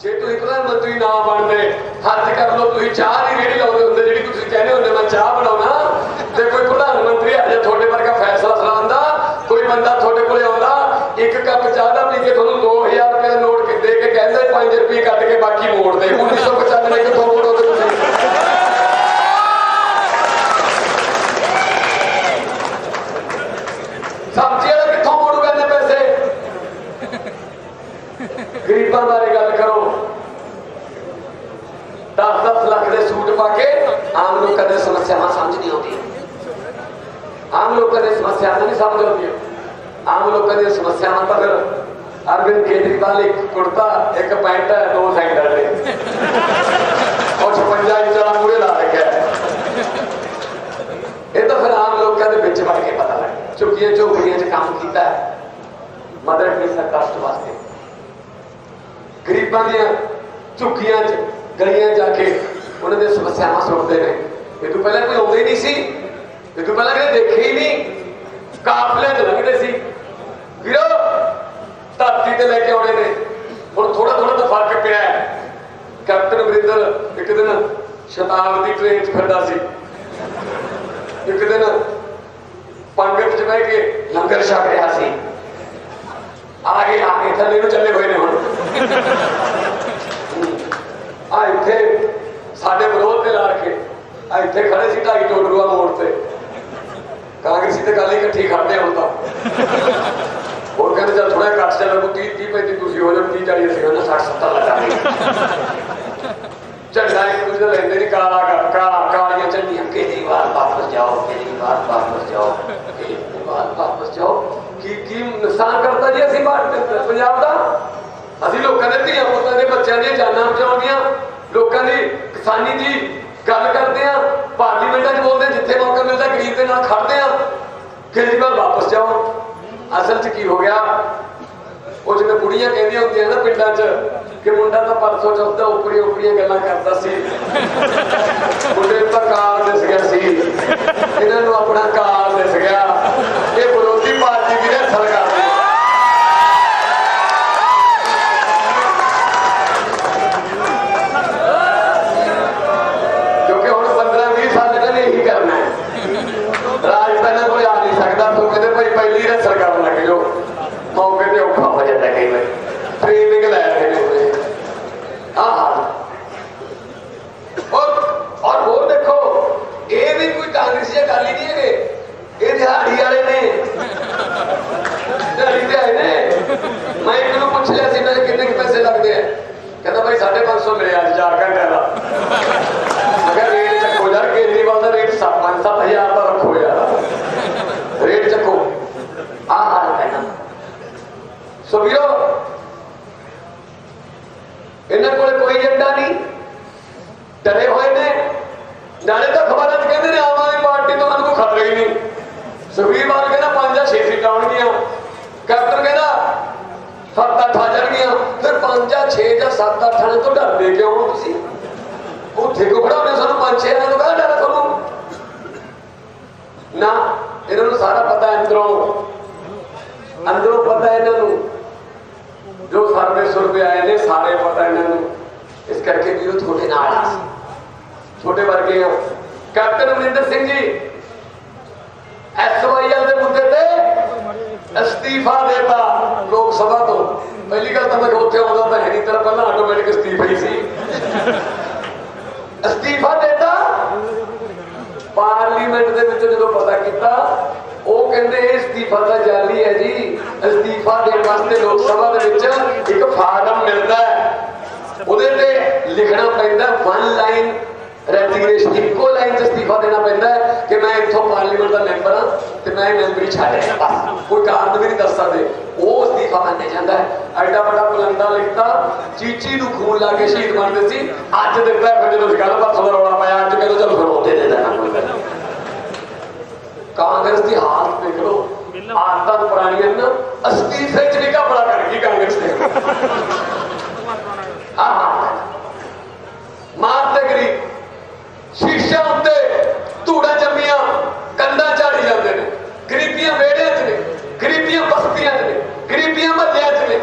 ਜੇ ਤੁਸੀਂ ਪ੍ਰਧਾਨ ਮੰਤਰੀ ਨਾ ਬਣਦੇ, ਹੱਥ ਕਰ ਲਓ, ਤੁਸੀਂ ਚਾਹ ਦੀ ਰੇੜੀ ਲਾਉਂਦੇ ਹੁੰਦੇ, ਜਿਹੜੀ ਤੁਸੀਂ ਕਹਿੰਦੇ ਹੁੰਦੇ, ਮੈਂ ਚਾਹ ਬਣਾਉਣਾ। ਤੇ ਕੋਈ ਪ੍ਰਧਾਨ ਮੰਤਰੀ ਆ ਜਾ ਤੁਹਾਡੇ ਵਰਗਾ ਫੈਸਲਾ ਸੁਣਾਉਂਦਾ, ਕੋਈ ਬੰਦਾ ਤੁਹਾਡੇ ਕੋਲੇ ਆਉਂਦਾ, ਇੱਕ ਕੱਪ ਚਾਹ ਦਾ ਪੀ ਕੇ ਤੁਹਾਨੂੰ 2000 ਰੁਪਏ ਦਾ ਨੋਟ ਦੇ ਕੇ ਕਹਿੰਦੇ 5 ਰੁਪਏ ਕੱਢ ਕੇ ਬਾਕੀ ਮੋੜ ਦੇ। 1995 ਕਿੱਥੋਂ ਮੋੜੋਗੇ ਤੁਸੀਂ? ਸਬਜ਼ੀਆਂ ਦਾ ਕਿੱਥੋਂ ਮੋੜੂਗਾ ਇੰਨੇ ਪੈਸੇ? ਗਰੀਬਾਂ ਬਾਰੇ ਗੱਲ ਕਰੋ 10-10 ਲੱਖ ਦੇ ਸੂਟ ਪਾ ਕੇ ਆਮ ਲੋਕਾਂ ਦੇ ਸਮੱਸਿਆਵਾਂ ਸਮਝ ਨਹੀਂ ਆਉਂਦੀਆਂ ਆਮ ਲੋਕਾਂ ਦੀ ਸਮੱਸਿਆਵਾਂ ਨਹੀਂ ਸਮਝ ਆਉਂਦੀਆਂ ਆਮ ਲੋਕਾਂ ਦੀਆਂ ਸਮੱਸਿਆਵਾਂ ਤਾਂ ਫਿਰ ਅਰਵਿੰਦ ਕੇਜਰੀਵਾਲ ਇੱਕ ਕੁੜਤਾ, ਇੱਕ ਪੈਂਟ, ਦੋ ਸੈਂਡਲ ਨੇ। ਉਹ 56 ਇੰਚ ਵਾਲਾ ਮੂਰੇ ਲਾ ਰੱਖਿਆ। ਇਹ ਤਾਂ ਫਿਰ ਆਮ ਲੋਕਾਂ ਦੇ ਵਿੱਚ ਵੜ ਕੇ ਪਤਾ ਲੱਗ ਝੁੱਗੀਆਂ ਝੋਪੜੀਆਂ 'ਚ ਕੰਮ ਕੀਤਾ ਮਦਰ ਟੈਰੇਸਾ ਕਸ਼ਟ ਵਾਸਤੇ। ਗਰੀਬਾਂ ਦੀਆਂ ਝੁਕੀਆਂ 'ਚ ਗਲੀਆਂ ਜਾ ਕੇ ਉਹਨਾਂ ਦੀਆਂ ਸਮੱਸਿਆਵਾਂ ਸੁਣਦੇ ਨੇ। ਇਹ ਤੋਂ ਪਹਿਲਾਂ ਕੋਈ ਆਉਂਦੇ ਨਹੀਂ ਸੀ। ਇਹ ਤੋਂ ਪਹਿਲਾਂ ਕਦੇ ਦੇਖੇ ਹੀ ਨਹੀਂ। ਕਾਫਲੇ 'ਚ ਲੰਘਦੇ ਸੀ। ਵੀਰੋ, ਧਰਤੀ ਤੇ ਲੈ ਕੇ ਆਉਣੇ ਨੇ। ਹੁਣ ਥੋੜਾ ਥੋੜਾ ਤਾਂ ਫ਼ਰਕ ਪਿਆ ਕੈਪਟਨ ਅਮਰਿੰਦਰ ਇੱਕ ਦਿਨ ਸ਼ਤਾਬਦੀ ਟ੍ਰੇਨ 'ਚ ਫਿਰਦਾ ਸੀ। ਇੱਕ ਦਿਨ ਪੰਗਤ 'ਚ ਬਹਿ ਕੇ ਲੰਗਰ ਛਕ ਰਿਹਾ ਸੀ। ਆ ਗਏ ਆ ਗਏ ਥੱਲੇ ਨੂੰ ਚੱਲੇ ਹੋਏ ਨੇ ਹੁਣ। ਆ ਇੱਥੇ ਸਾਡੇ ਵਿਰੋਧ ਤੇ ਲਾ ਕੇ ਆ ਇੱਥੇ ਖੜੇ ਸੀ ਢਾਈ ਟੋਡਰੂਆ ਮੋੜ ਤੇ। ਕਾਂਗਰਸੀ ਤੇ ਗੱਲ ਇਕੱਠੀ ਖੜਦੇ ਹੁਣ ਤਾਂ। ਹੋਰ ਕਹਿੰਦੇ ਚੱਲ ਥੋੜਾ ਘੱਟ ਚੱਲੋ 30 30 35 ਤੁਸੀਂ ਹੋ ਜਾਓ 30 40 ਅਸੀਂ ਉਹਨਾਂ 60 70 ਲਗਾਂਗੇ ਝੰਡਾ ਇੱਕ ਦੂਜੇ ਲੈਂਦੇ ਨਹੀਂ ਕਾਲਾ ਕਾਲਾ ਕਾਲੀਆਂ ਝੰਡੀਆਂ ਕੇਜਰੀਵਾਲ ਵਾਪਸ ਜਾਓ ਕੇਜਰੀਵਾਲ ਵਾਪਸ ਜਾਓ ਕੇਜਰੀਵਾਲ ਵਾਪਸ ਜਾਓ। ਕੀ ਕੀ ਨੁਕਸਾਨ ਕਰਦਾ ਜੀ ਅਸੀਂ ਭਾਰਤ ਪੰਜਾਬ ਦਾ? ਅਸੀਂ ਲੋਕਾਂ ਦੇ ਧੀਆਂ ਪੁੱਤਾਂ ਦੇ ਬੱਚਿਆਂ ਦੀਆਂ ਜਾਨਾਂ ਬਚਾਉਂਦੀਆਂ ਲੋਕਾਂ ਦੀ ਕਿਸਾਨੀ ਦੀ ਗੱਲ ਕਰਦੇ ਆ, ਪਾਰਲੀਮੈਂਟਾਂ 'ਚ ਬੋਲਦੇ ਜਿੱਥੇ ਮੌਕਾ ਮਿਲਦਾ ਗਰੀਬ ਦੇ ਨਾਲ ਖੜਦੇ ਆ ਕੇਜਰੀਵਾਲ ਵਾਪਸ ਜਾਓ ਅਸਲ 'ਚ ਕੀ ਹੋ ਗਿਆ? ਉਹ ਜਿਵੇਂ ਕੁੜੀਆਂ ਕਹਿੰਦੀਆਂ ਹੁੰਦੀਆਂ ਨਾ ਪਿੰਡਾਂ 'ਚ ਕਿ ਮੁੰਡਾ ਤਾਂ ਪਰਸੋਂ ਚੌਥਾ ਉਪਰੀ ਉਪਰੀਆਂ ਗੱਲਾਂ ਕਰਦਾ ਸੀ। ਮੁੰਡੇ ਨੂੰ ਤਾਂ ਕਾਲ ਦਿਸ ਗਿਆ ਸੀ। ਇਹਨਾਂ ਨੂੰ ਆਪਣਾ ਕਾਲ ਦਿਸ ਗਿਆ। ਇਹ ਵਿਰੋਧੀ ਪਾਰਟੀ ਵੀ ਨੇ ਅਸਲ ਕਰਦੇ ਕਿਉਂਕਿ ਹੁਣ 15 20 ਸਾਲ ਇਹਨਾਂ ਨੇ ਇਹੀ ਕਰਨਾ ਹੈ ਰਾਜ ਪਹਿਲਾਂ ਕੋਈ ਆ ਨਹੀਂ ਸਕਦਾ ਤੂੰ ਕਹਿੰਦੇ ਭਾਈ ਪਹਿਲੀ ਰਸਰ ਕਰਨ ਲੱਗ ਜਾਓ ਮੌਕੇ ਤੇ ਔਖਾ ਹੋ ਜਾਂਦਾ ਕਈ ਵਾਰੀ ਟ੍ਰੇਨਿੰਗ ਲੈ ਰਹੇ ਨੇ ਉਹਨੇ ਆਹ ਔਰ ਔਰ ਹੋਰ ਦੇਖੋ ਇਹ ਵੀ ਕੋਈ ਕਾਂਗਰਸੀ ਗੱਲ ਹੀ ਨਹੀਂ ਹੈਗੇ ਇਹ ਦਿਹਾੜੀ ਵਾਲੇ ਨੇ ਦਿਹਾੜੀ ਤੇ ਆਏ ਨੇ ਮੈਂ ਇੱਕ ਨੂੰ ਪੁੱਛ ਲਿਆ ਸੀ ਮੈਂ ਕਿਹਾ ਕਿੰਨੇ ਕੁ ਪੈਸੇ ਲੱਗਦੇ ਆ ਕਹਿੰਦਾ ਭਾਈ 550 ਮਿਲਿਆ ਅੱਜ 4 ਘੰਟੇ ਦਾ ਮੈਂ ਕਿਹਾ ਰੇਟ ਚੱਕੋ ਯਾਰ ਕੇਜਰੀਵਾਲ ਦਾ ਰੇਟ 7-7000 ਦਾ ਰੱਖੋ ਯਾਰ ਰੇਟ ਚੱਕੋ ਆ ਹਾਲ ਹੈ ਨਾ ਸੋ ਵੀਰੋ ਇਹਨਾਂ ਕੋਲ ਕੋਈ ਏਜੰਡਾ ਨਹੀਂ ਡਰੇ ਹੋਏ ਨੇ ਨਾਲੇ ਤਾਂ ਖਬਰਾਂ 'ਚ ਕਹਿੰਦੇ ਨੇ ਆਮ ਆਦਮੀ ਪਾਰਟੀ ਤੋਂ ਮੈਨੂੰ ਕੋਈ ਖਤਰਾ ਹੀ ਨਹੀਂ ਸੁਖਬੀਰ ਬਾਦਲ ਕਹਿੰਦਾ ਪੰਜ ਜਾਂ ਛੇ ਸੀਟਾਂ ਆਉਣਗੀਆਂ ਕੈਪਟਨ ਕਹਿੰਦਾ 7-8 ਆ ਜਾਣਗੀਆਂ। ਫਿਰ 5 ਜਾਂ 6 ਜਾਂ 7-8 ਆਣੇ ਤੋਂ ਡਰਦੇ ਕਿਉਂ ਹੋ ਤੁਸੀਂ। ਉੱਥੇ ਕੋ ਖੜਾ? ਸਾਨੂੰ ਪੰਜ ਛੇ ਨੂੰ ਕਹਿੰਦਾ ਡਰ ਤੁਹਾਨੂੰ। ਨਾ, ਇਹਨਾਂ ਨੂੰ ਸਾਰਾ ਪਤਾ ਹੈ ਅੰਦਰੋਂ। ਅੰਦਰੋਂ ਪਤਾ ਹੈ ਇਹਨਾਂ ਨੂੰ। ਜੋ ਸਰਵੇ ਸੁਰਵੇ ਆਏ ਨੇ ਸਾਰੇ ਪਤਾ ਇਹਨਾਂ ਨੂੰ। ਇਸ ਕਰਕੇ ਵੀਰੋ ਤੁਹਾਡੇ ਨਾਲ ਆ। ਛੋਟੇ ਵਰਗੇ ਆ। ਕੈਪਟਨ ਅਮਰਿੰਦਰ ਸਿੰਘ ਜੀ ਐਸਵਾਈਐਲ ਦੇ ਮੁੱਦੇ ਤੇ ਅਸਤੀਫਾ ਦੇਤਾ ਲੋਕ ਸਭਾ ਤੋਂ। ਪਹਿਲੀ ਗੱਲ ਤਾਂ ਮੈਂ ਉੱਥੇ ਆਉਂਦਾ ਤਾਂ ਨਹੀਂ, ਤੇਰਾ ਪਹਿਲਾਂ ਆਟੋਮੈਟਿਕ ਅਸਤੀਫਾ ਹੀ ਸੀ। ਅਸਤੀਫਾ ਦੇਤਾ। ਪਾਰਲੀਮੈਂਟ ਦੇ ਵਿੱਚ ਜਦੋਂ ਪਤਾ ਕੀਤਾ, ਉਹ ਕਹਿੰਦੇ ਇਹ ਅਸਤੀਫਾ ਤਾਂ ਜਾਲੀ ਹੈ ਜੀ। ਅਸਤੀਫਾ ਦੇਣ ਵਾਸਤੇ ਲੋਕ ਸਭਾ ਦੇ ਵਿੱਚ ਇੱਕ ਫਾਰਮ ਮਿਲਦਾ ਹੈ। ਉਹਦੇ ਤੇ ਲਿਖਣਾ ਪੈਂਦਾ ਵਨ ਲਾਈਨ ਰੈਜ਼ਿਗਨੇਸ਼ਨ ਇੱਕੋ ਲਾਈਨ 'ਚ ਅਸਤੀਫਾ ਦੇਣਾ ਪੈਂਦਾ ਕਿ ਮੈਂ ਇੱਥੋਂ ਪਾਰਲੀਮੈਂਟ ਦਾ ਮੈਂਬਰ ਹਾਂ ਤੇ ਮੈਂ ਮੈਂਬਰੀ ਛੱਡ ਬਸ। ਕੋਈ ਕਾਰਨ ਵੀ ਨਹੀਂ ਦੱਸ ਸਕਦੇ। ਉਹ ਅਸਤੀਫਾ ਮੰਨਿਆ ਜਾਂਦਾ ਹੈ। ਐਡਾ ਵੱਡਾ ਬੁਲੰਦਾ ਲਿਖਤਾ ਚੀਚੀ ਨੂੰ ਖੂਨ ਲਾ ਕੇ ਸ਼ਹੀਦ ਬਣਦੇ ਸੀ। ਅੱਜ ਦਿੱਤਾ ਹੈ, ਜਦੋਂ ਗੱਲ ਪਾਸੋਂ ਦਾ ਰੌਲਾ ਪਾਇਆ ਅੱਜ ਕਹਿੰਦੇ ਚਲੋ ਫਿਰ ਉਹਦੇ ਦੇ ਦੇਣਾ ਕੋਈ ਗੱਲ ਕਾਂਗਰਸ ਦੀ ਹਾਲਤ ਦੇਖ ਲਓ। ਆਦਤਾਂ ਪੁਰਾਣੀਆਂ ਨਾ। ਅਸਤੀਫੇ ਚ ਵੀ ਘਬਰਾ ਕਰ ਗਈ ਕਾਂਗਰਸ ਨੇ। ਆਹ ਮਾਰ ਤੇ ਸ਼ੀਸ਼ਾ ਉੱਤੇ ਧੂੜਾ ਜੰਮੀਆਂ ਕੰਧਾਂ ਝਾੜੀ ਜਾਂਦੇ ਨੇ। ਗਰੀਬੀਆਂ ਵੇੜਿਆਂ 'ਚ ਨੇ ਗਰੀਬੀਆਂ ਬਸਤੀਆਂ 'ਚ ਨੇ ਗਰੀਬੀਆਂ ਮਹੱਲਿਆਂ 'ਚ ਨੇ।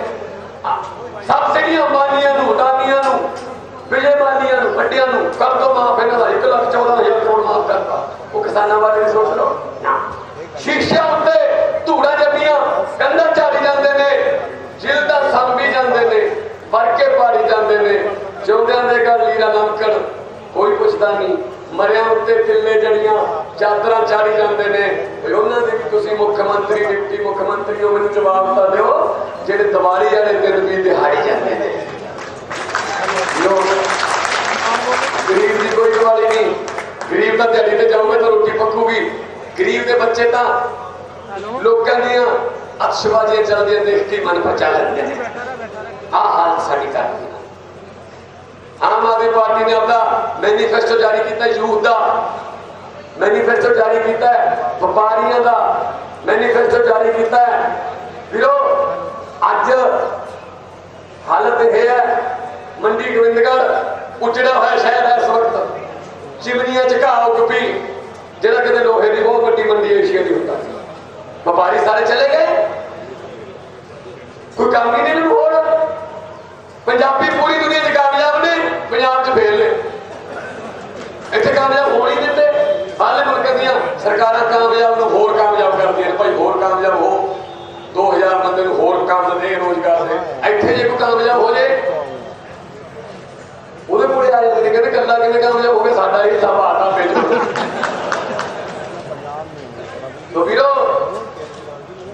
ਆਹ, ਸਬਸਿਡੀਆਂ ਅੰਬਾਨੀਆਂ ਨੂੰ ਅਡਾਨੀਆਂ ਵੱਡਿਆਂ ਨੂੰ ਕਰ ਦੋ ਮਾਫ ਇਹਨਾਂ ਦਾ 1 ਲੱਖ 14000 ਕਰੋੜ ਮਾਫ ਕਰਤਾ। ਉਹ ਕਿਸਾਨਾਂ ਬਾਰੇ ਵੀ ਸੋਚ ਲਓ। ਨਾ। ਸ਼ੀਸ਼ਿਆਂ ਉੱਤੇ ਧੂੜਾ ਜੰਮੀਆਂ ਕੰਧਾਂ ਝਾੜੀ ਜਾਂਦੇ ਨੇ ਜਿਲਦਾਂ ਸੰਭੀ ਜਾਂਦੇ ਨੇ ਵਰਕੇ ਪਾੜੀ ਜਾਂਦੇ ਨੇ ਜਿਉਂਦਿਆਂ ਦੇ ਘਰ ਲੀਰਾ ਲੰਕਣ ਕੋਈ ਪੁੱਛਦਾ ਨਹੀਂ। ਮਰਿਆ ਉੱਤੇ ਤਿੱਲੇ ਜੜੀਆਂ, ਚਾਦਰਾਂ ਚਾੜੀ ਜਾਂਦੇ ਨੇ। ਵੀ ਉਹਨਾਂ ਦੇ ਵੀ ਤੁਸੀਂ ਮੁੱਖ ਮੰਤਰੀ, ਡਿਪਟੀ ਮੁੱਖ ਮੰਤਰੀ ਹੋ, ਮੈਨੂੰ ਜਵਾਬ ਤਾਂ ਦਿਓ, ਜਿਹੜੇ ਦੀਵਾਲੀ ਵਾਲੇ ਦਿਨ ਵੀ ਦਿਹਾੜੀ ਜਾਂਦੇ ਨੇ। ਲੋਕ ਗਰੀਬ ਦੀ ਕੋਈ ਦਿਵਾਲੀ ਨਹੀਂ। ਗਰੀਬ ਤਾਂ ਦਿਹਾੜੀ ਤੇ ਜਾਊਗਾ ਤਾਂ ਰੋਟੀ ਪੱਕੂਗੀ। ਗਰੀਬ ਦੇ ਬੱਚੇ ਤਾਂ ਲੋਕਾਂ ਦੀਆਂ ਅਕਸ਼ਬਾਜ਼ੀਆਂ ਚੱਲਦੀਆਂ ਦੇਖ ਕੇ ਮਨ ਪਚਾ ਲੈਂਦੇ ਨੇ। ਆਹ ਹਾਲ ਸਾਡੀ ਕਰਦੀ ਆਮ ਆਦਮੀ ਪਾਰਟੀ ਨੇ ਆਪਦਾ ਮੈਨੀਫੈਸਟੋ ਜਾਰੀ ਕੀਤਾ, ਯੂਥ ਦਾ। ਮੈਨੀਫੈਸਟੋ ਜਾਰੀ ਕੀਤਾ ਵਪਾਰੀਆਂ ਦਾ ਮੈਨੀਫੈਸਟੋ ਜਾਰੀ ਕੀਤਾ ਵੀਰੋ, ਅੱਜ ਹਾਲਤ ਇਹ ਹੈ, ਮੰਡੀ ਗੋਬਿੰਦਗੜ੍ਹ ਉਜੜਾ ਹੋਇਆ ਸ਼ਹਿਰ ਹੈ ਇਸ ਵਕਤ। ਚਿਮਨੀਆਂ ਚ ਘਾਹ ਉੱਗ ਜਿਹੜਾ ਕਿਤੇ ਲੋਹੇ ਦੀ ਬਹੁਤ ਵੱਡੀ ਮੰਡੀ ਏਸ਼ੀਆ ਦੀ ਹੁੰਦਾ ਸੀ। ਵਪਾਰੀ ਸਾਰੇ ਚਲੇ ਗਏ। ਕੋਈ ਕੰਮ ਹੀ ਨਹੀਂ ਹੋਰ। ਪੰਜਾਬੀ ਪੂਰੀ ਦੁਨੀਆ 'ਚ ਕਾਮਯਾਬ ਨੇ ਪੰਜਾਬ 'ਚ ਫੇਲ ਨੇ ਇੱਥੇ ਕਾਮਯਾਬ ਹੋ ਨਹੀਂ ਦਿੰਦੇ ਬਾਹਰਲੇ ਮੁਲਕਾਂ ਦੀਆਂ ਸਰਕਾਰਾਂ ਕਾਮਯਾਬ ਨੂੰ ਹੋਰ ਕਾਮਯਾਬ ਕਰਦੀਆਂ ਨੇ। ਭਾਈ ਹੋਰ ਕਾਮਯਾਬ ਹੋ। 2000 ਬੰਦੇ ਨੂੰ ਹੋਰ ਕੰਮ ਦੇ, ਰੋਜ਼ਗਾਰ ਦੇ। ਇੱਥੇ ਜੇ ਕੋਈ ਕਾਮਯਾਬ ਹੋ ਜੇ, ਉਹਦੇ ਕੋਲੇ ਆ ਜਾਂਦੇ ਨੇ, ਕਹਿੰਦੇ ਕੱਲਾ ਕਿਵੇਂ ਕਾਮਯਾਬ ਹੋ ਗਿਆ ਸਾਡਾ ਹੀ ਹਿੱਸਾ ਭਾਰਤਾ ਬਿਲਕੁਲ ਤੋ ਵੀਰੋ,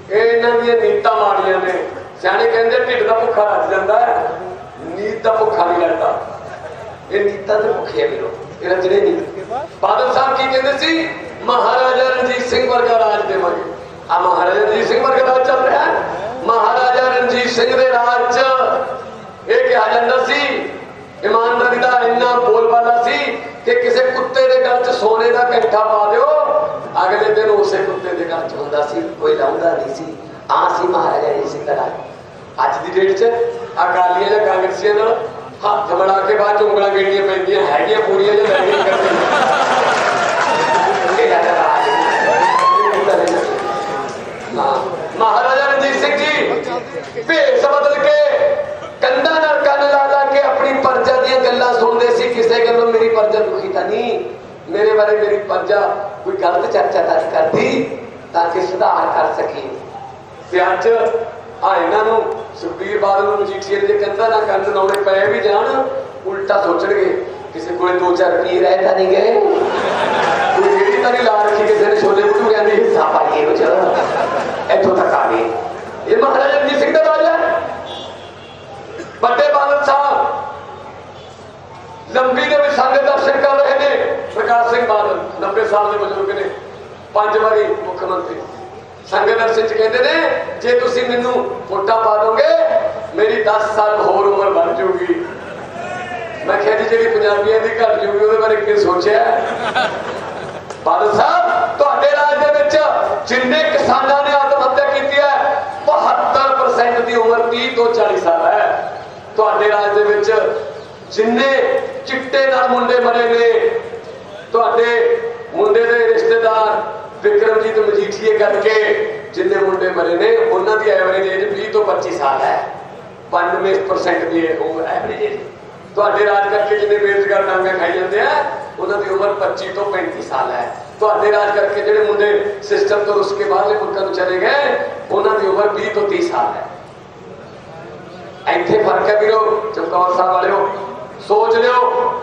ਇਹ ਇਹਨਾਂ ਦੀਆਂ ਨੀਤਾਂ ਮਾੜੀਆਂ ਨੇ। ਸਿਆਣੇ ਕਹਿੰਦੇ, ਢਿੱਡ ਦਾ ਭੁੱਖਾ ਰੱਜ ਜਾਂਦਾ ਹੈ, ਨੀਤ ਦਾ ਭੁੱਖਾ ਨਹੀਂ ਲੱਗਦਾ। ਇਹ ਨੀਤਾਂ ਦੇ ਭੁੱਖੇ ਆ ਵੀਰੋ, ਇਹ ਰਜੜੇ ਨਹੀਂ ਬਾਦਲ ਸਾਹਿਬ ਕੀ ਕਹਿੰਦੇ ਸੀ? ਮਹਾਰਾਜਾ ਰਣਜੀਤ ਸਿੰਘ ਵਰਗਾ ਰਾਜ ਦੇਵਾਂਗੇ। ਆ ਮਹਾਰਾਜਾ ਰਣਜੀਤ ਸਿੰਘ ਵਰਗਾ ਰਾਜ ਚੱਲ ਰਿਹਾ ਮਹਾਰਾਜਾ ਰਣਜੀਤ ਸਿੰਘ ਦੇ ਰਾਜ 'ਚ ਇਹ ਕਿਹਾ ਜਾਂਦਾ ਸੀ, ਇਮਾਨਦਾਰੀ ਦਾ ਇੰਨਾ ਬੋਲਬਾਲਾ ਸੀ ਕਿ ਕਿਸੇ ਕੁੱਤੇ ਦੇ ਗਲ 'ਚ ਸੋਨੇ ਦਾ ਕੈਂਠਾ ਪਾ ਦਿਓ, ਅਗਲੇ ਦਿਨ ਉਸੇ ਕੁੱਤੇ ਦੇ ਗਲ 'ਚ ਹੁੰਦਾ ਸੀ, ਕੋਈ ਲਾਉਂਦਾ ਨਹੀਂ ਸੀ। ਆ ਸੀ ਮਹਾਰਾਜਾ ਰਣਜੀਤ ਸਿੰਘ ਦਾ ਰਾਜ। ਅੱਜ ਦੀ ਡੇਟ 'ਚ ਅਕਾਲੀਆਂ ਜਾਂ ਕਾਂਗਰਸੀਆਂ ਨਾਲ ਹੱਥ ਬਣਾ ਕੇ ਬਾਅਦ 'ਚ ਉਂਗਲਾਂ ਗੇੜੀਆਂ ਪੈਂਦੀਆਂ, ਹੈਗੀਆਂ ਪੂਰੀਆਂ ਜਾਂ ਨਹੀਂ ਕਰਦੇ ਇਹ ਜ਼ਿਆਦਾ ਰਾਜ ਇਹ ਹੁੰਦਾ ਨਹੀਂ। ਹਾਂ ਮਹਾਰਾਜਾ ਰਣਜੀਤ ਸਿੰਘ ਜੀ ਭੇਸ ਬਦਲ ਕੇ ਕੰਧਾਂ ਨਾਲ ਕੰਨ ਲਾ ਲਾ ਕੇ ਆਪਣੀ ਪਰਜਾ ਦੀਆਂ ਗੱਲਾਂ ਸੁਣਦੇ ਸੀ ਕਿਸੇ ਗੱਲੋਂ ਮੇਰੀ ਪਰਜਾ ਦੁਖੀ ਤਾਂ ਨਹੀਂ। ਮੇਰੇ ਬਾਰੇ ਮੇਰੀ ਪਰਜਾ ਕੋਈ ਗਲਤ ਚਰਚਾ ਤਾਂ ਨਹੀਂ ਕਰਦੀ, ਤਾਂ ਕਿ ਸੁਧਾਰ ਕਰ ਸਕੇ। ਤੇ ਅੱਜ ਆ ਇਹਨਾਂ ਨੂੰ ਸੁਖਬੀਰ ਬਾਦਲ ਨੂੰ ਮਜੀਠੀਏ ਦੇ ਕੰਧਾਂ ਨਾਲ ਕੰਨ ਲਾਉਣੇ ਪਏ ਵੀ ਜਾਣ, ਉਲਟਾ ਸੋਚਣਗੇ, ਕਿਸੇ ਕੋਲੇ 2-4 ਰੁਪਏ ਰਹਿ ਤਾਂ ਨਹੀਂ ਗਏ। ਕੋਈ ਜਿਹੜੀ ਤਾਂ ਨਹੀਂ ਲਾ ਰੱਖੀ ਕਿਸੇ ਨੇ ਛੋਲੇ ਭਟੂਰਿਆਂ ਦੇ ਹਿੱਸਾ ਪਾਈਏ ਉਹ ਚਲੋ ਇੱਥੋਂ ਤੱਕ ਆ ਗਏ ਇਹ ਮਹਾਰਾਜਾ ਰਣਜੀਤ ਸਿੰਘ ਦਾ ਰਾਜ ਹੈ ਵੱਡੇ ਬਾਦਲ ਸਾਹਿਬ ਲੰਬੀ ਦੇ ਵਿੱਚ ਸੰਗਤ ਦਰਸ਼ਨ ਕਰ ਰਹੇ ਨੇ ਪ੍ਰਕਾਸ਼ ਸਿੰਘ ਬਾਦਲ 90 ਸਾਲ ਦੇ ਬਜ਼ੁਰਗ ਨੇ, ਪੰਜ ਵਾਰੀ ਮੁੱਖ ਮੰਤਰੀ। ਸੰਗਤ ਦਰਸ਼ਨ ਚ ਕਹਿੰਦੇ ਨੇ, ਜੇ ਤੁਸੀਂ ਮੈਨੂੰ ਵੋਟਾਂ ਪਾ ਦੋਗੇ, ਮੇਰੀ 10 ਸਾਲ ਹੋਰ ਉਮਰ ਬਣ ਜਾਊਗੀ ਮੈਂ ਕਿਹਾ ਜੀ, ਜਿਹੜੀ ਪੰਜਾਬੀਆਂ ਦੀ ਘਟ ਜੂਗੀ, ਉਹਦੇ ਬਾਰੇ ਕੀ ਸੋਚਿਆ? ਬਾਦਲ ਸਾਹਿਬ, ਤੁਹਾਡੇ ਰਾਜ ਦੇ ਵਿੱਚ ਜਿੰਨੇ ਕਿਸਾਨਾਂ ਨੇ ਆਤਮ ਹੱਤਿਆ ਕੀਤੀ ਹੈ 72% ਦੀ ਉਮਰ 30 ਤੋਂ 40 ਸਾਲ ਹੈ। ਤੁਹਾਡੇ ਰਾਜ ਦੇ ਵਿੱਚ ਜਿੰਨੇ ਚਿੱਟੇ ਨਾਲ ਮੁੰਡੇ ਮਰੇ ਨੇ ਤੁਹਾਡੇ ਮੁੰਡੇ ਦੇ ਰਿਸ਼ਤੇਦਾਰ ਵਿਕਰਮਜੀਤ ਮਜੀਠੀਏ ਕਰਕੇ ਜਿੰਨੇ ਮੁੰਡੇ ਮਰੇ ਨੇ, ਉਹਨਾਂ ਦੀ ਐਵਰੇਜ ਏਜ 20 ਤੋਂ 25 ਸਾਲ ਹੈ। 92% ਦੀ ਉਮਰ ਐਵਰੇਜ ਏਜ ਤੁਹਾਡੇ ਰਾਜ ਕਰਕੇ ਜਿੰਨੇ ਬੇਰੁਜ਼ਗਾਰ ਡਾਂਗੇ ਖਾਈ ਜਾਂਦੇ ਆ, ਉਹਨਾਂ ਦੀ ਉਮਰ 25 ਤੋਂ 35 ਸਾਲ ਹੈ। ਤੁਹਾਡੇ ਰਾਜ ਕਰਕੇ ਜਿਹੜੇ ਮੁੰਡੇ ਸਿਸਟਮ ਤੋਂ ਰੁੱਸ ਕੇ ਬਾਹਰਲੇ ਮੁਲਕਾਂ ਨੂੰ ਚਲੇ ਗਏ, ਉਹਨਾਂ ਦੀ ਉਮਰ 20 ਤੋਂ 30 ਸਾਲ ਹੈ। ਇੱਥੇ ਫ਼ਰਕ ਹੈ ਵੀਰੋ, ਚਮਕੌਰ ਸਾਹਿਬ ਵਾਲਿਓ, ਸੋਚ ਲਿਓ।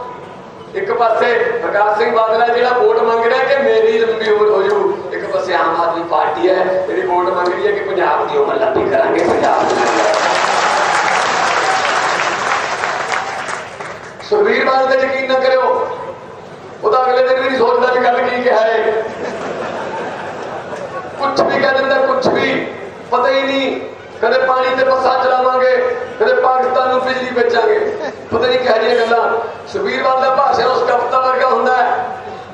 ਇੱਕ ਪਾਸੇ ਪ੍ਰਕਾਸ਼ ਸਿੰਘ ਬਾਦਲ ਹੈ ਜਿਹੜਾ ਵੋਟ ਮੰਗ ਰਿਹਾ ਕਿ ਮੇਰੀ ਲੰਬੀ ਉਮਰ ਹੋ ਜਾਊ ਇੱਕ ਪਾਸੇ ਆਮ ਆਦਮੀ ਪਾਰਟੀ ਹੈ, ਜਿਹੜੀ ਵੋਟ ਮੰਗ ਰਹੀ ਹੈ ਕਿ ਪੰਜਾਬ ਦੀ ਉਮਰ ਲੰਬੀ ਕਰਾਂਗੇ, ਪੰਜਾਬ ਦੀ ਸੁਖਬੀਰ ਬਾਦਲ ਤੇ ਯਕੀਨ ਨਾ ਕਰਿਓ। ਉਹਦਾ ਅਗਲੇ ਦਿਨ ਵੀ ਨਹੀਂ ਸੋਚਦਾ ਵੀ ਗੱਲ ਕੀ ਕਿਹਾ ਹੈ ਕੁਝ ਵੀ ਕਹਿ ਦਿੰਦਾ ਕੁਝ ਵੀ। ਪਤਾ ਹੀ ਨਹੀਂ ਕਦੇ ਪਾਣੀ ਤੇ ਬੱਸਾਂ ਚਲਾਵਾਂਗੇ, ਕਦੇ ਪਾਕਿਸਤਾਨ ਨੂੰ ਬਿਜਲੀ ਵੇਚਾਂਗੇ। ਪਤਾ ਨਹੀਂ ਕਿਹੋ ਜਿਹੀਆਂ ਗੱਲਾਂ। ਸੁਖਬੀਰ ਦਾ ਭਾਸ਼ਣ ਉਸ ਕਵਿਤਾ ਵਰਗਾ ਹੁੰਦਾ ਹੈ।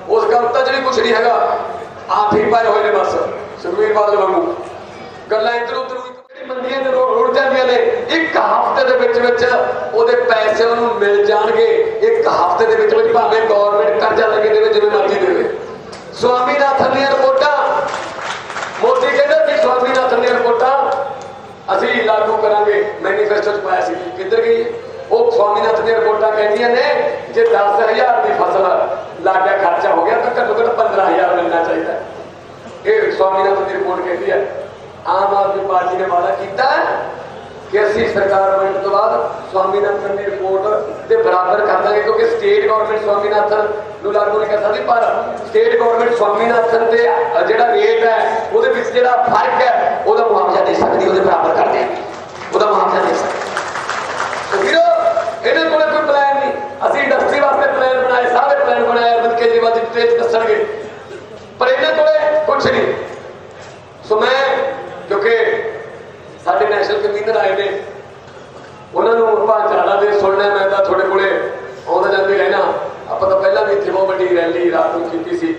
ਉਸ ਕਵਿਤਾ 'ਚ ਵੀ ਕੁਝ ਨਹੀਂ ਹੈਗਾ। ਆਪ ਹੀ ਪਾਏ ਹੋਏ ਨੇ ਬਸ। ਸੁਖਬੀਰ ਵਾਂਗੂ। ਗੱਲਾਂ ਇੱਧਰ ਉੱਧਰ ਵੀ ਜਿਹੜੀ ਰੁੜ ਜਾਂਦੀਆਂ ਨੇ, ਇੱਕ ਹਫ਼ਤੇ ਦੇ ਵਿੱਚ ਵਿੱਚ ਉਹਦੇ ਪੈਸੇ ਉਹਨੂੰ ਮਿਲ ਜਾਣਗੇ। ਇੱਕ ਹਫ਼ਤੇ ਦੇ ਵਿੱਚ ਵਿੱਚ ਭਾਵੇਂ ਗਵਰਨਮੈਂਟ ਕਰਜ਼ਾ ਲੱਗੇ ਦੇਵੇ, ਜਿਵੇਂ ਮਰਜ਼ੀ ਦੇਵੇ। ਸਵਾਮੀਨਾਥਨ ਦੀਆਂ ਰਿਪੋਰਟਾਂ ਮੋਦੀ ਕਹਿੰਦਾ ਸੀ ਸਵਾਮੀਨਾਥਨ ਦੀਆਂ ਰਿਪੋਰਟਾਂ ਅਸੀਂ ਲਾਗੂ ਕਰਾਂਗੇ ਮੈਨੀਫੈਸਟੋ ਚ ਪਾਇਆ ਸੀ ਕਿੱਧਰ ਗਈ ਉਹ ਸਵਾਮੀਨਾਥਨ ਦੀਆਂ ਰਿਪੋਰਟਾਂ ਕਹਿੰਦੀਆਂ ਨੇ, ਜੇ 10000 ਦੀ ਫਸਲ ਲੱਗ ਖਰਚਾ ਹੋ ਗਿਆ, ਤਾਂ ਘੱਟੋ ਘੱਟ 15000 ਮਿਲਣਾ ਚਾਹੀਦਾ। ਇਹ ਸਵਾਮੀਨਾਥਨ ਦੀ ਰਿਪੋਰਟ ਕਹਿੰਦੀ ਹੈ। ਆਮ ਆਦਮੀ ਪਾਰਟੀ ਨੇ ਵਾਅਦਾ ਕੀਤਾ ਕਿ ਅਸੀਂ ਸਰਕਾਰ ਬਣਨ ਤੋਂ ਬਾਅਦ ਸਵਾਮੀਨਾਥਨ ਦੀ ਰਿਪੋਰਟ ਦੇ ਬਰਾਬਰ ਕਰ ਦਾਂਗੇ, ਕਿਉਂਕਿ ਸਟੇਟ ਗਵਰਨਮੈਂਟ ਸਵਾਮੀਨਾਥਨ ਨੂੰ ਲਾਗੂ ਨਹੀਂ ਕਰ ਸਕਦੀ, ਪਰ ਸਟੇਟ ਗਵਰਨਮੈਂਟ ਸਵਾਮੀਨਾਥਨ ਦੇ ਜਿਹੜਾ ਰੇਟ ਹੈ, ਉਹਦੇ ਵਿੱਚ ਜਿਹੜਾ ਫ਼ਰਕ ਹੈ, ਉਹਦਾ ਮੁਆਵਜ਼ਾ ਦੇ ਸਕਦੀ ਉਹਦੇ ਬਰਾਬਰ ਕਰ ਦੇਣਗੇ ਉਹਦਾ ਮੁਆਵਜ਼ਾ ਦੇ ਸਕਦੀ ਤੇ ਵੀਰੋ ਇਹਨਾਂ ਕੋਲੇ ਕੋਈ ਪਲਾਨ ਨਹੀਂ ਅਸੀਂ ਇੰਡਸਟਰੀ ਵਾਸਤੇ ਪਲਾਨ ਬਣਾਏ ਸਾਰੇ ਪਲਾਨ ਬਣਾਏ ਅਰਵਿੰਦ ਕੇਜਰੀਵਾਲ ਜੀ ਟ੍ਰੇਸ ਦੱਸਣਗੇ ਪਰ ਇਹਨਾਂ ਕੋਲੇ ਕੁਝ ਨਹੀਂ ਸੋ ਮੈਂ ਕਿਉਂਕਿ ਸਾਡੇ ਨੈਸ਼ਨਲ ਕਨਵੀਨਰ ਆਏ ਨੇ ਉਹਨਾਂ ਨੂੰ ਭਾਂਚਾਲਾ ਦੇ ਸੁਣਨਾ ਮੈਂ ਤਾਂ ਤੁਹਾਡੇ ਕੋਲੇ ਆਉਂਦਾ ਜਾਂਦੇ ਰਹਿਣਾ ਆਪਾਂ ਤਾਂ ਪਹਿਲਾਂ ਵੀ ਇੱਥੇ ਬਹੁਤ ਵੱਡੀ ਰੈਲੀ ਰਾਤ ਨੂੰ ਕੀਤੀ ਸੀ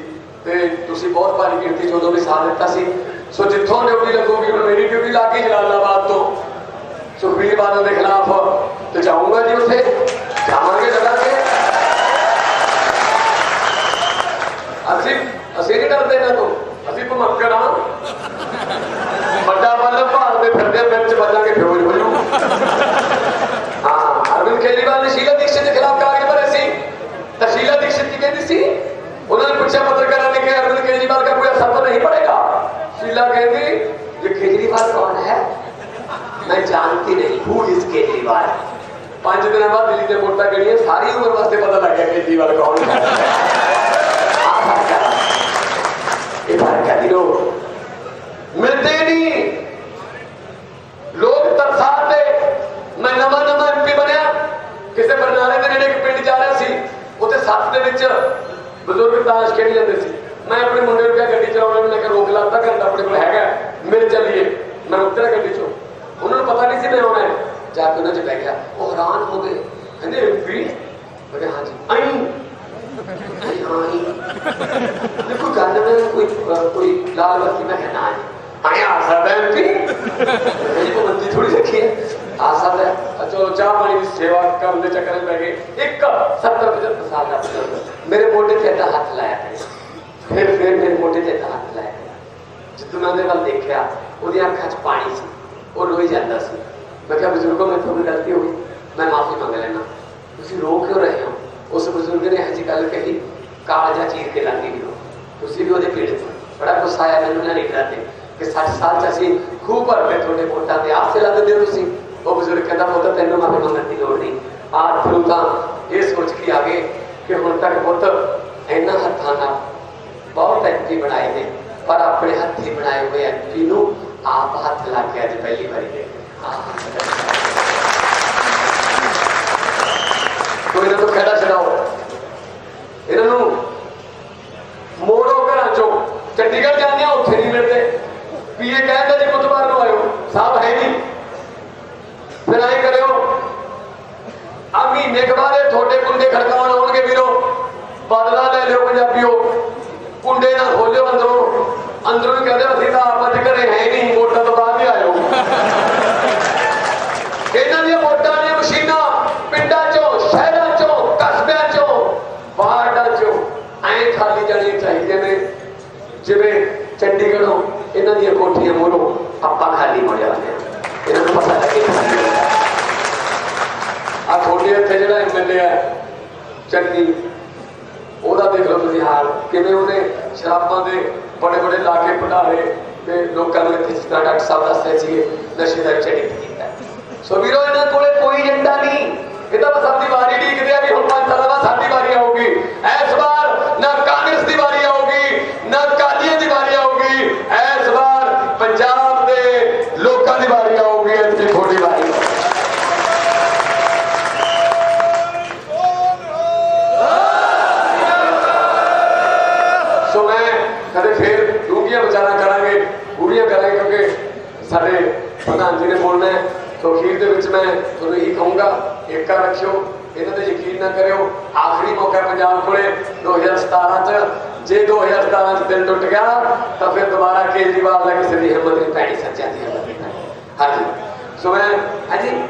ਤੇ ਤੁਸੀਂ ਬਹੁਤ ਭਾਰੀ ਗਿਣਤੀ 'ਚ ਉਦੋਂ ਵੀ ਸਾਥ ਦਿੱਤਾ ਸੀ ਸੋ ਜਿੱਥੋਂ ਡਿਊਟੀ ਲੱਗੂਗੀ ਹੁਣ ਮੇਰੀ ਡਿਊਟੀ ਲੱਗ ਗਈ ਜਲਾਲਾਬਾਦ ਤੋਂ ਸੁਖਬੀਰ ਬਾਦਲ ਦੇ ਖਿਲਾਫ ਤੇ ਸਾਰੀ ਵਾਸਤੇ ਪਤਾ ਲੱਗ ਗਿਆ ਕੇਜਰੀਵਾਲ ਕੌਣ ਹੈ ਆਹ ਹੈ। ਇਹ ਫ਼ਰਕ ਹੈ ਵੀਰੋ ਮਿਲਦੇ ਨਹੀਂ। ਲੋਕ ਤਰਸਾਤੇ ਮੈਂ ਨਵਾਂ ਨਵਾਂ ਐਮਪੀ ਬਣਿਆ। ਕਿਸੇ ਬਰਨਾਲੇ ਦੇ ਨੇੜੇ ਇੱਕ ਪਿੰਡ ਜਾ ਰਿਹਾ ਸੀ। ਉੱਥੇ ਸੱਤ ਦੇ ਵਿੱਚ ਬਜ਼ੁਰਗ ਤਾਸ਼ ਖੇਡ ਜਾਂਦੇ ਸੀ। ਮੈਂ ਆਪਣੇ ਮੁੰਡੇ ਨੂੰ ਕਿਹਾ, ਗੱਡੀ ਚਲਾਉਣ ਨੂੰ ਮੈਂ ਕਿਹਾ, ਰੋਕ ਲਾ, ਅੱਧਾ ਘੰਟਾ ਆਪਣੇ ਕੋਲ ਹੈਗਾ ਮੇਰੇ ਚੱਲੀਏ। ਮੈਂ ਉਤਰਿਆ ਗੱਡੀ ਚੋਂ। ਉਹਨਾਂ ਨੂੰ ਪਤਾ ਨਹੀਂ ਸੀ ਮੈਂ ਆਉਣਾ ਜਾ ਕੇ ਉਹਨਾਂ 'ਚ ਬਹਿ ਗਿਆ। ਉਹ ਹੈਰਾਨ ਹੋ ਗਏ। ਕਹਿੰਦੇ ਐਮਪੀ ਮੇਰੇ ਹੱਥ ਆਈ ਆਈ ਦੇਖੋ, ਗੱਲ ਮੈਂ ਕੋਈ ਕੋਈ ਲਾਲ ਬੱਤੀ ਮੈਂ ਕਹਿਣਾ ਹੈ ਆਇਆ ਆਸਾ ਬੈਨ ਰੱਖੀ ਹੈ ਆਸਾ ਬੈਨ ਅਚੋ ਚਾਹ ਪਾਣੀ ਦੀ ਸੇਵਾ ਕਰਨ ਦੇ ਚੱਕਰ ਵਿੱਚ ਪੈ ਇੱਕ 70 ਸਾਲ ਮੇਰੇ ਮੋਢੇ ਤੇ ਤਾਂ ਹੱਥ ਲਾਇਆ ਫਿਰ ਫਿਰ ਮੇਰੇ ਮੋਢੇ ਤੇ ਤਾਂ ਹੱਥ ਲਾਇਆ ਜਦੋਂ ਮੈਂ ਉਹਦੇ ਵੱਲ ਦੇਖਿਆ, ਉਹਦੀਆਂ ਅੱਖਾਂ 'ਚ ਪਾਣੀ ਸੀ। ਉਹ ਰੋਈ ਜਾਂਦਾ ਸੀ। ਮੈਂ ਕਿਹਾ, ਬਜ਼ੁਰਗੋ, ਮੈਂ ਤੁਹਾਨੂੰ ਗਲਤੀ ਹੋ ਗਈ। ਮੈਂ ਮਾਫੀ ਮੰਗ ਲੈਣਾ ਤੁਸੀਂ ਰੋ ਕਿਉਂ ਰਹੇ ਹੋ? ਉਸ ਬਜ਼ੁਰਗ ਨੇ ਹਜੀ ਗੱਲ ਕਹੀ ਕਾਲਜਾ ਚੀਰ ਕੇ ਲੰਘ ਗਈ ਉਹ। ਤੁਸੀਂ ਵੀ ਉਹਦੇ ਪੀੜਤ ਬੜਾ ਗੁੱਸਾ ਆਇਆ, ਮੈਨੂੰ ਨਾ ਨਿਕਲਾ ਤੇ ਕਿ 60 ਸਾਲ ਚ ਅਸੀਂ ਖੂਬ ਭਰਦੇ ਤੁਹਾਡੇ ਵੋਟਾਂ ਤੇ ਆਸੇ ਲੱਗਦੇ ਹੋ ਤੁਸੀਂ। ਉਹ ਬਜ਼ੁਰਗ ਕਹਿੰਦਾ ਪੁੱਤ ਤੈਨੂੰ ਮਾਫੀ ਮੰਗਣ ਦੀ ਲੋੜ ਨਹੀਂ। ਆਜ ਫਿਰ ਤਾਂ ਇਹ ਸੋਚ ਕੇ ਆ ਗਏ ਕਿ ਹੁਣ ਤੱਕ ਪੁੱਤ ਇਹਨਾਂ ਹੱਥਾਂ ਨਾਲ ਬਹੁਤ ਐਮਪੀ ਬਣਾਏ ਨੇ, ਪਰ ਆਪਣੇ ਹੱਥੀ ਬਣਾਏ ਹੋਏ ਐਮਪੀ ਨੂੰ ਆਪ ਹੱਥ ਲੱਗ ਗਿਆ ਅੱਜ ਪਹਿਲੀ ਵਾਰੀ। ਦੇ ਕੋਈ ਨਾ ਤੋਂ ਖੜਾ ਛਡਾਓ ਇਹਨਾਂ ਨੂੰ ਮੋੜੋ ਘਰਾਂ ਚੋਂ ਚੰਡੀਗੜ੍ਹ ਜਾਂਦੇ ਆ ਉੱਥੇ ਨਹੀਂ ਮਿਲਦੇ ਪੀਏ ਕਹਿੰਦਾ ਜੀ ਬੁੱਧਵਾਰ ਨੂੰ ਆਇਓ ਸਾਹਿਬ ਹੈ ਨਹੀਂ ਫਿਰ ਐਂ ਕਰਿਓ ਆ ਮਹੀਨੇ ਕੁ ਬਾਅਦ ਇਹ ਤੁਹਾਡੇ ਕੁੰਡੇ ਖੜਕਾਉਣ ਆਉਣਗੇ ਵੀਰੋ ਬਦਲਾ ਲੈ ਲਿਓ ਪੰਜਾਬੀਓ ਕੁੰਡੇ ਨਾ ਖੋਲਿਓ ਅੰਦਰੋਂ ਅੰਦਰੋਂ ਹੀ ਕਹਿੰਦੇ ਅਸੀਂ ਤਾਂ ਆਪ ਅੱਜ ਘਰੇ ਹੈ ਹੀ ਨਹੀਂ ਵੋਟਾਂ ਤੋਂ ਬਾਅਦ ਹੀ ਆਇਓ ਇਹਨਾਂ ਦੀਆਂ ਵੋਟਾਂ ਦੀਆਂ ਮਸ਼ੀਨਾਂ ਪਿੰਡਾਂ ਚੋਂ ਸ਼ਹਿਰਾਂ ਚੋਂ ਕਸਬਿਆਂ ਚੋਂ ਵਾਰਡਾਂ ਚੋਂ ਐਂ ਖਾਲੀ ਜਾਣੀਆਂ ਚਾਹੀਦੀਆਂ ਨੇ ਜਿਵੇਂ ਚੰਡੀਗੜ੍ਹੋਂ ਇਹਨਾਂ ਦੀਆਂ ਕੋਠੀਆਂ ਮੋਰੋਂ ਆਪਾਂ ਖਾਲੀ ਹੋ ਜਾਂਦੇ ਹਾਂ ਇਹਨਾਂ ਨੂੰ ਪਤਾ ਲੱਗੇ ਆ ਤੁਹਾਡੇ ਇੱਥੇ ਜਿਹੜਾ ਐਮਐਲਏ ਉਹਦਾ ਦੇਖ ਲਓ ਤੁਸੀਂ ਹਾਲ। ਕਿਵੇਂ ਉਹਨੇ ਸ਼ਰਾਬਾਂ ਦੇ ਬੜੇ ਬੜੇ ਲਾਕੇ ਪਟਾਰੇ ਤੇ ਲੋਕਾਂ ਨੂੰ ਇੱਥੇ ਤਰ੍ਹਾਂ ਡਾਕਟਰ ਸਾਹਿਬ ਦੱਸਦੇ ਸੀਗੇ, ਨਸ਼ੇ ਦਾ ਚੜੀ ਕੀਤਾ। ਸੋ ਵੀਰੋ, ਇਹਨਾਂ ਕੋਲੇ ਕੋਈ ਏਜੰਡਾ ਨਹੀਂ। ਇਹ ਤਾਂ ਬਸ ਆਪਣੀ ਵਾਰੀ ਢੀਕਦੇ ਆ ਵੀ ਹੁਣ ਪੰਜ ਸਾਲਾਂ ਬਾਅਦ ਸਾਡੀ ਵਾਰੀ ਆਊਗੀ। ਇਸ ਵਾਰ ਨਾ ਕਾਂਗਰਸ ਦੀ ਵਾਰੀ ਆਊਗੀ ਨਾ ਕਾਲੀਆਂ ਦੀ ਵਾਰੀ ਆਊਗੀ ਇਸ ਵਾਰ ਪੰਜਾਬ ਦੇ ਲੋਕਾਂ ਦੀ ਵਾਰੀ ਆਊਗੀ ਇੱਥੇ ਤੁਹਾਡੀ ਵਾਰੀ ਆਊਗੀ। ਸੋ ਮੈਂ ਕਦੇ ਫੇਰ ਡੂੰਘੀਆਂ ਵਿਚਾਰਾਂ ਕਰਾਂਗੇ, ਪੂਰੀਆਂ ਕਰਾਂਗੇ, ਕਿਉਂਕਿ ਸਾਡੇ ਪ੍ਰਧਾਨ ਜੀ ਨੇ ਬੋਲਣਾ ਸੋ ਅਖੀਰ ਦੇ ਵਿੱਚ ਮੈਂ ਤੁਹਾਨੂੰ ਇਹੀ ਕਹੂੰਗਾ ਏਕਾ ਰੱਖਿਓ, ਇਹਨਾਂ ਤੇ ਯਕੀਨ ਨਾ ਕਰਿਓ। ਆਖਰੀ ਮੌਕਾ ਪੰਜਾਬ ਕੋਲੇ 2017 ਚ, ਜੇ 2017 ਚ ਦਿਲ ਟੁੱਟ ਗਿਆ, ਤਾਂ ਫਿਰ ਦੁਬਾਰਾ ਕੇਜਰੀਵਾਲ ਦਾ ਕਿਸੇ ਦੀ ਹਿੰਮਤ ਨਹੀਂ ਪੈਣੀ ਸੱਚਿਆਂ ਦੀ ਹਿੰਮਤ ਨਹੀਂ। ਪੈਣੀ ਹਾਂਜੀ। ਸੋ ਮੈਂ ਹਾਂਜੀ। ਜੀ।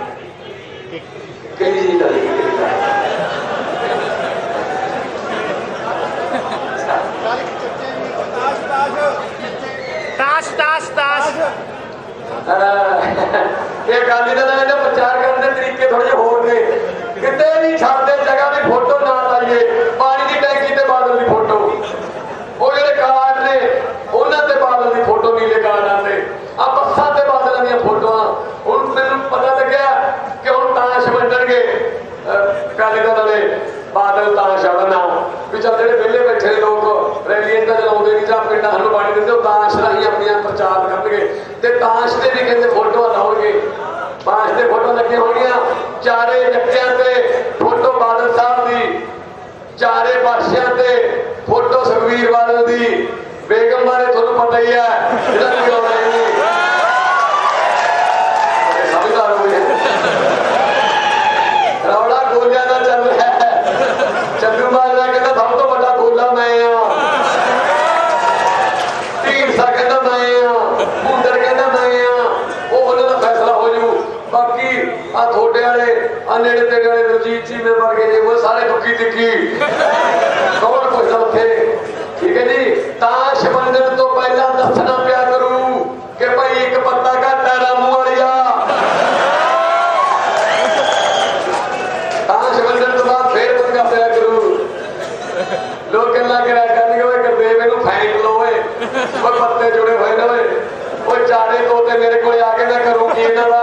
ਦਾ ਤਾਸ਼ ਤਾਸ਼ ਤਾਸ਼ ਇਹ ਅਕਾਲੀ ਦਲ ਦਾ ਪ੍ਰਚਾਰ ਕਰਨ ਦੇ ਤਰੀਕੇ ਥੋੜੇ ਜਿਹੇ ਹੋਰ ਨੇ। ਛੱਡਦੇ ਜਗ੍ਹਾ ਦੀ ਫੋਟੋ ਨਾ ਲਾਈਏ, ਪਾਣੀ ਦੀ ਟੈਂਕੀ ਤੇ ਬਾਦਲ ਦੀ ਫੋਟੋ ਉਹ ਜਿਹੜੇ ਕਾਰਡ ਨੇ, ਉਹਨਾਂ ਤੇ ਬਾਦਲ ਦੀ ਫੋਟੋ ਨੀਲੇ ਕਾਰਡਾਂ ਤੇ। ਆ ਬੱਸਾਂ ਤੇ ਬਾਦਲਾਂ ਦੀਆਂ ਫੋਟੋਆਂ ਹੁਣ ਮੈਨੂੰ ਪਤਾ ਲੱਗਿਆ ਕਿ ਹੁਣ ਤਾਸ਼ ਵੰਡਣਗੇ ਅਕਾਲੀ ਦਲ ਨਾਲੇ ਬਾਦਲ ਤਾਸ਼ ਆੜਨਾ ਵੀ ਚੱਲ ਜਿਹੜੇ ਵਿਹਲੇ ਬੈਠੇ ਨੇ ਲੋਕ, ਰੈਲੀਆਂ ਤਾਂ ਚਲਾਉਂਦੇ ਨਹੀਂ ਜਾਂ ਪਿੰਡਾਂ ਨੂੰ ਪਾਣੀ ਦਿੰਦੇ ਉਹ ਤਾਸ਼ ਰਾਹੀਂ ਆਪਣੀਆਂ ਪ੍ਰਚਾਰ ਕਰਨਗੇ ਤੇ ਤਾਸ਼ ਤੇ ਵੀ ਕਹਿੰਦੇ ਫੋਟੋਆਂ ਲਾਉਣਗੇ। ਤਾਸ਼ ਤੇ ਫੋਟੋ ਲੱਗੀਆਂ ਹੋਣਗੀਆਂ ਚਾਰੇ ਜੱਟਿਆਂ ਤੇ ਫੋਟੋ ਬਾਦਲ ਸਾਹਿਬ ਦੀ। ਚਾਰੇ ਪਾਸਿਆਂ ਤੇ ਫੋਟੋ ਸੁਖਵੀਰ ਬਾਦਲ ਦੀ। ਬੇਗਮ ਬਾਰੇ ਤੁਹਾਨੂੰ ਪਤਾ ਹੀ ਹੈ ਇਹਦਾ ਕੋਈ ਆਉਣਾ ਹੀ ਨਹੀਂ ਬੜੇ ਸਮਝਦਾਰ ਹੋਏ ਰੌਲਾ ਗੋਲਿਆਂ ਦਾ ਚੱਲ ਰਿਹਾ ਹੈ ਚੰਦੂ ਮਾਜਰਾ ਕਹਿੰਦਾ ਸਭ ਤੋਂ ਵੱਡਾ ਗੋਲਾ ਮੈਂ ਆ ਢੀਂਡਸਾ ਕਹਿੰਦਾ ਮੈਂ ਆ ਮੁੰਡਰ ਕਹਿੰਦਾ ਮੈਂ ਆ ਉਹ ਉਹਨਾਂ ਦਾ ਫੈਸਲਾ ਹੋ ਜੂ ਬਾਕੀ ਆ ਥੋੜੇ ਵਾਲੇ ਆ ਨੇੜੇ ਤੇ ਵਾਲੇ ਜੀ ਮੇ ਵਰਗੇ ਜੇ ਉਹ ਸਾਰੇ ਦੁੱਖੀ ਤਿੱਖੀ। ਕੌਣ ਪੁੱਛਦਾ ਉੱਥੇ? ਠੀਕ ਹੈ ਜੀ? ਤਾਸ਼ ਵੰਡਣ ਤੋਂ ਪਹਿਲਾਂ ਦੱਸਣਾ ਪਿਆ ਕਰੂ ਕਿ ਭਾਈ ਇੱਕ ਪੱਤਾ ਘਾਟਾ ਰਾਮੂ ਵਾਲਿਆ। ਤਾਸ਼ ਵੰਡਣ ਤੋਂ ਬਾਅਦ ਫੇਰ ਪੰਗਾ ਪਿਆ ਕਰੂ। ਲੋਕ ਗੱਲਾਂ ਕਰਿਆ ਕਰਨਗੇ, ਓਏ ਗੁਰਦੇਵ ਇਹਨੂੰ ਫੈਂਕ ਲੋ ਓਏ। ਓਏ ਪੱਤੇ ਜੁੜੇ ਹੋਏ ਨੇ, ਓਏ। ਓਏ ਚਾਰੇ ਤੋਤੇ ਮੇਰੇ ਕੋਲ ਆ ਕੇ ਮੈਂ ਕਰੂੰ ਕੀ ਇਹਨਾਂ ਦਾ?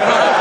ああ!